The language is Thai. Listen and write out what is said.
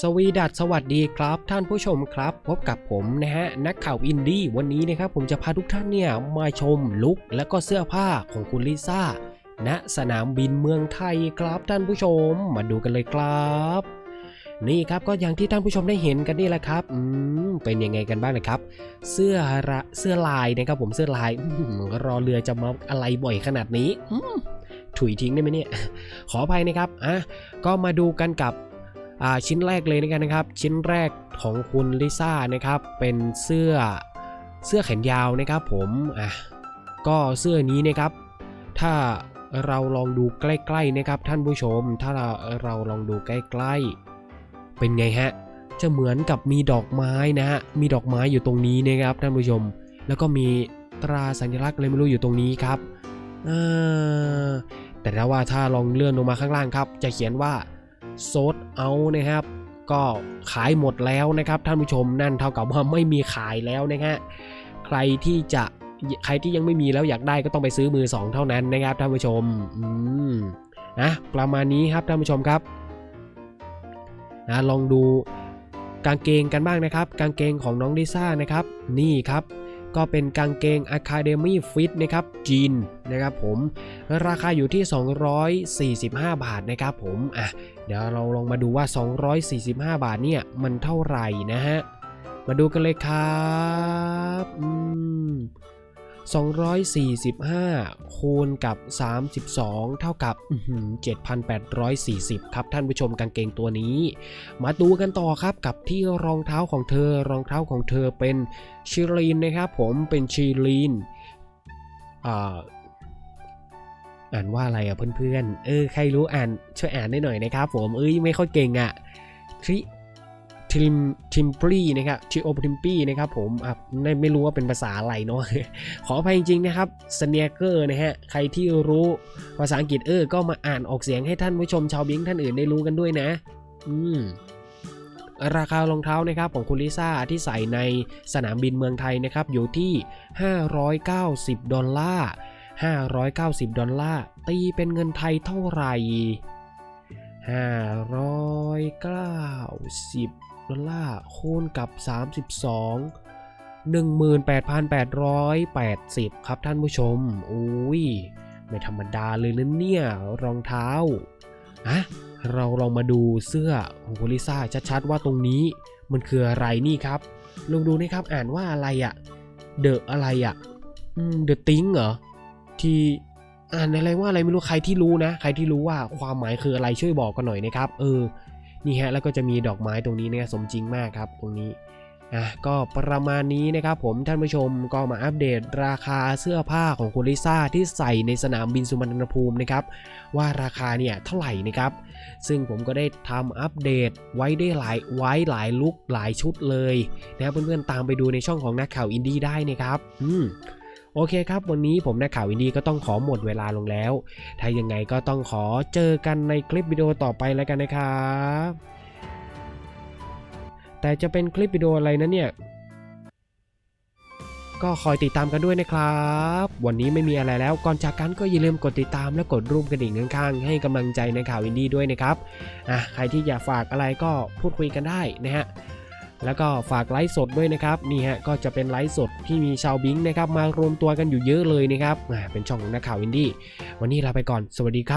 สวีดัสสวัสดีครับ ท่านผู้ชมครับ พบกับผมนะฮะนักข่าวอินดี้วันนี้นะครับผมจะพาทุกท่านเนี่ยมาชมลุคและก็เสื้อผ้าของคุณลิซ่าณสนามบินเมืองไทยครับท่านผู้ชมมาดูกันเลยครับ นี่ครับก็อย่างที่ท่านผู้ชมได้เห็นกันนี่แหละครับอืมเป็นยังไงกันบ้างนะครับ เสื้อระเสื้อลายนะครับผมเสื้อลายอรอเรือจะมาอะไรบ่อยขนาดนี้อืมถุยทิ้งได้ไหมเนี่ยขออภัยนะครับอะก็มาดูกันกับ ชิ้นแรกเลยนะครับนะครับ ชิ้นแรกของคุณลิซ่านะครับ เป็นเสื้อเสื้อแขนยาวนะครับ ผมอะก็เสื้อนี้นะครับ ถ้าเราลองดูใกล้ๆนะครับ ท่านผู้ชม ถ้าเราเราลองดูใกล้ๆ เป็นไงฮะจะเหมือนกับมีดอกไม้นะฮะมีดอกไม้อยู่ตรงนี้นะครับ ท่านผู้ชม แล้วก็มีตราสัญลักษณ์อะไรไม่รู้อยู่ตรงนี้ครับแต่ถ้าว่าถ้าลองเลื่อนลงมาข้างล่างครับ จะเขียนว่า โซดเอานะครับ ก็ขายหมดแล้วนะครับ ท่านผู้ชมนั่นเท่ากับว่าไม่มีขายแล้วนะฮะใครที่จะใครที่ยังไม่มีแล้วอยากได้ก็ต้องไปซื้อมือสองเท่านั้นนะครับท่านผู้ชมอืมนะประมาณนี้ครับท่านผู้ชมครับนะลองดูกางเกงกันบ้างนะครับ กางเกงของน้องลิซ่านะครับ นี่ครับ ก็เป็นกางเกง Academy Fit นะครับจีนนะครับผมราคาอยู่ที่ 245 บาทนะครับผมอะเดี๋ยวเราลองมาดูว่า 245 บาทเนี่ยมันเท่าไหร่นะฮะ มาดูกันเลยครับอืม 245 คูณกับ 32 เท่ากับอื้อหือ7,840 ครับท่านผู้ชมกางเกงตัวนี้ มาดูกันต่อครับกับที่รองเท้าของเธอรองเท้าของเธอเป็นชิลีนนะครับผมเป็นชิลีนอ่าอ่านว่าอะไรอะเพื่อนๆ เออใครรู้อ่านช่วยอ่านได้หน่อยนะครับผม เอ้ยไม่ค่อยเก่งอะ ทิมทิมปรีนะครับทิโอทิมปีนะครับผมอะไม่รู้ว่าเป็นภาษาอะไรเนาะขออภัยจริงๆนะครับสเนียเกอร์นะฮะใครที่รู้ภาษาอังกฤษเออก็มาอ่านออกเสียงให้ท่านผู้ชมชาวบิงท่านอื่นได้รู้กันด้วยนะ อืมราคารองเท้านะครับของคุณลิซ่าที่ใส่ในสนามบินเมืองไทยนะครับอยู่ที่ 590 ดอลลาร์ 590 ดอลลาร์ ตีเป็นเงินไทยเท่าไหร่590 ดอลลาร์คูณกับ 32 18,880 ครับท่านผู้ชม อุ้ย ไม่ธรรมดาเลยนะเนี่ย รองเท้าอะเราลองมาดูเสื้อของคุณลิซ่าชัดๆว่าตรงนี้มันคืออะไรนี่ครับ ลองดูนะครับอ่านว่าอะไรอะเดอะอะไรอะอืมเดอะติงเหรอ ที่อ่านอะไรว่าอะไรไม่รู้ใครที่รู้นะ ใครที่รู้ว่าความหมายคืออะไรช่วยบอกกันหน่อยนะครับ เออ นี่ฮะแล้วก็จะมีดอกไม้ตรงนี้เนี่ยสมจริงมากครับตรงนี้อะก็ประมาณนี้นะครับผมท่านผู้ชมก็มาอัปเดตราคาเสื้อผ้าของคุณลิซ่าที่ใส่ในสนามบินสุวรรณภูมินะครับว่าราคาเนี่ยเท่าไหร่นะครับ ซึ่งผมก็ได้ทำอัปเดตไว้ได้หลายไว้หลายลุกหลายชุดเลยนะเพื่อนๆตามไปดูในช่องของนักข่าวอินดี้ได้นะครับ อืม โอเคครับ วันนี้ผมนักข่าวอินดี้ก็ต้องขอหมดเวลาลงแล้ว ถ้ายังไงก็ต้องขอเจอกันในคลิปวิดีโอต่อไปแล้วกันนะครับแต่จะเป็นคลิปวิดีโออะไรนั้นเนี่ย ก็คอยติดตามกันด้วยนะครับ วันนี้ไม่มีอะไรแล้ว ก่อนจากกันก็อย่าลืมกดติดตามและกดรูปกระดิ่งข้างๆ ให้กำลังใจในข่าวอินดี้ด้วยนะครับ อะ ใครที่อยากฝากอะไรก็พูดคุยกันได้นะฮะ แล้วก็ฝากไลฟ์สดด้วยนะครับนี่ฮะก็จะเป็นไลฟ์สดที่มีชาวบิงค์นะครับมารวมตัวกันอยู่เยอะเลยนะครับเป็นช่องของนักข่าวอินดี้วันนี้ลาไปก่อนสวัสดีครับ